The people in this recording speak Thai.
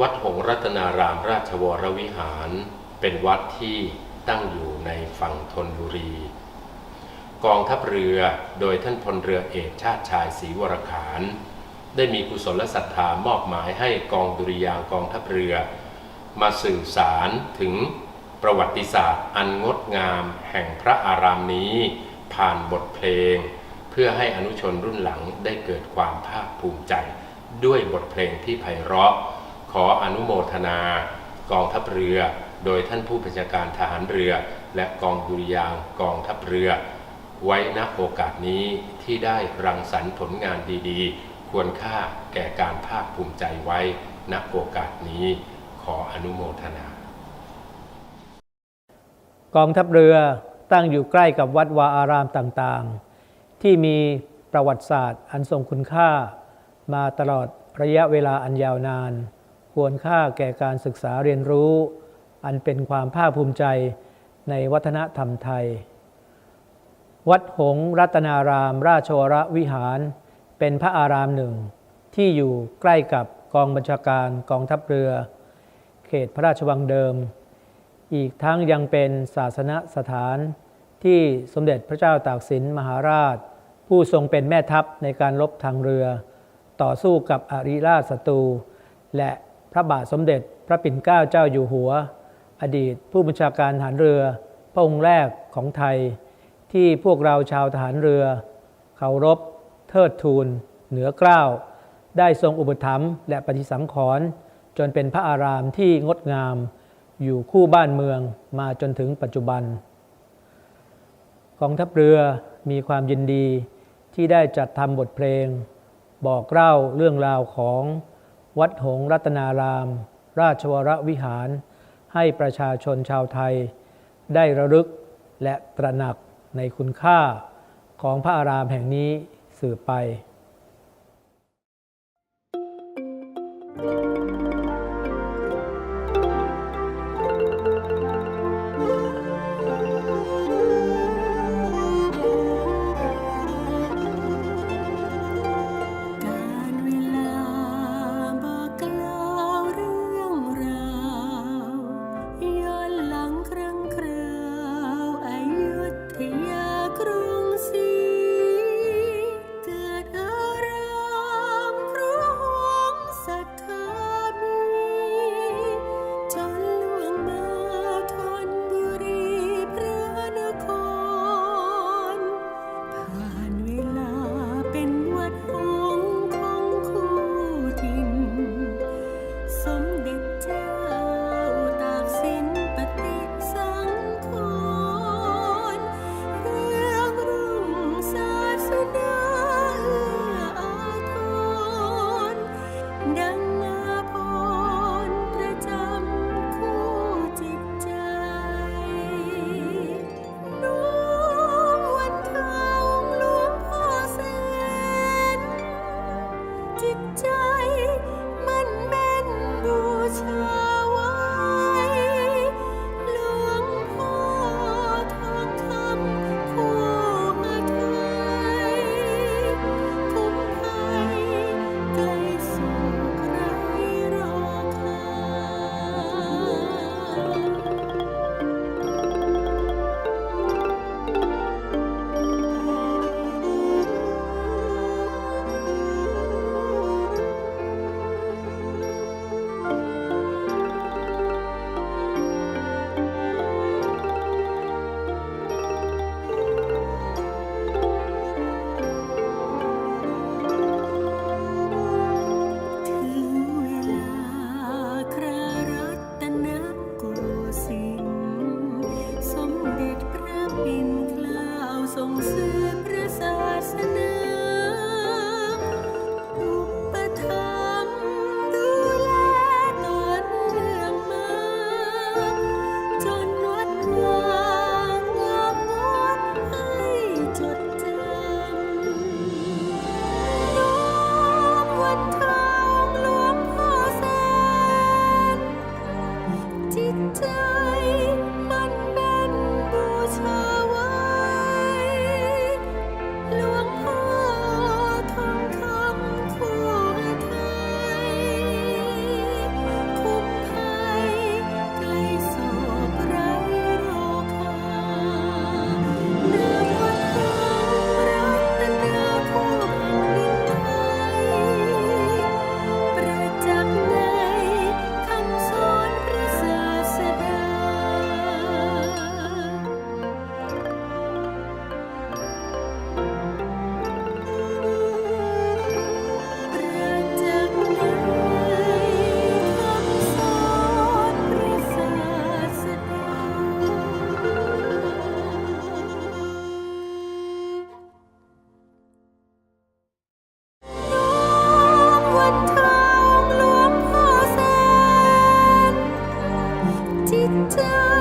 วัดหงรัตนารามราชวรวิหาร เป็นวัดที่ตั้งอยู่ในฝั่งธนบุรี กองทัพเรือโดยท่านพลเรือเอกชาติชายศรีวรขาน ได้มีกุศลศรัทธามอบหมายให้กองดุริยางกองทัพเรือ มาสื่อสารถึงประวัติศาสตร์อันงดงามแห่งพระอารามนี้ ผ่านบทเพลง เพื่อให้อนุชนรุ่นหลังได้เกิดความภาคภูมิใจ ด้วยบทเพลงที่ไพเราะ ขออนุโมทนา กองทัพเรือ โดยท่านผู้บัญชาการทหารเรือ และกองดุริยางกองทัพเรือ ไว้ณโอกาสนี้ที่ได้รังสรรค์ผลงานดีๆ ควรค่าแก่การภาคภูมิใจไว้ณโอกาสนี้ขออนุโมทนา กองทัพเรือตั้งอยู่ใกล้กับวัดวาอารามต่างๆ ที่มีประวัติศาสตร์อันทรงคุณค่า มาตลอดระยะเวลาอันยาวนาน ควรค่าแก่การศึกษาเรียนรู้ อันเป็นความภาคภูมิใจในวัฒนธรรมไทย วัดหงรัตนาราม ราชวรวิหาร เป็นพระอารามหนึ่ง ที่อยู่ใกล้กับกองบัญชาการกองทัพเรือ เขตพระราชวังเดิม อีกทั้งยังเป็นศาสนสถานที่สมเด็จพระเจ้าตากสินมหาราช ผู้ทรงเป็นแม่ทัพในการรบทางเรือ ต่อสู้กับอริราชศัตรูและ พระบาทสมเด็จพระปิ่นเกล้าเจ้าอยู่หัว อดีตผู้บัญชาการทหารเรือ พระองค์แรกของไทย ที่พวกเราชาวทหารเรือเคารพเทิดทูนเหนือเกล้าวได้ทรงอุปถัมภ์และปฏิสังขรณ์จนเป็นพระอารามที่งดงาม อยู่คู่บ้านเมืองมาจนถึงปัจจุบันกองทัพเรือมีความยินดีที่ได้จัดทำบทเพลง บอกเล่าเรื่องราวของ วัดหงรัตนาราม ราชวรวิหาร ให้ประชาชนชาวไทย ได้ระลึกและตระหนักในคุณค่าของพระอารามแห่งนี้สืบไป Thank tell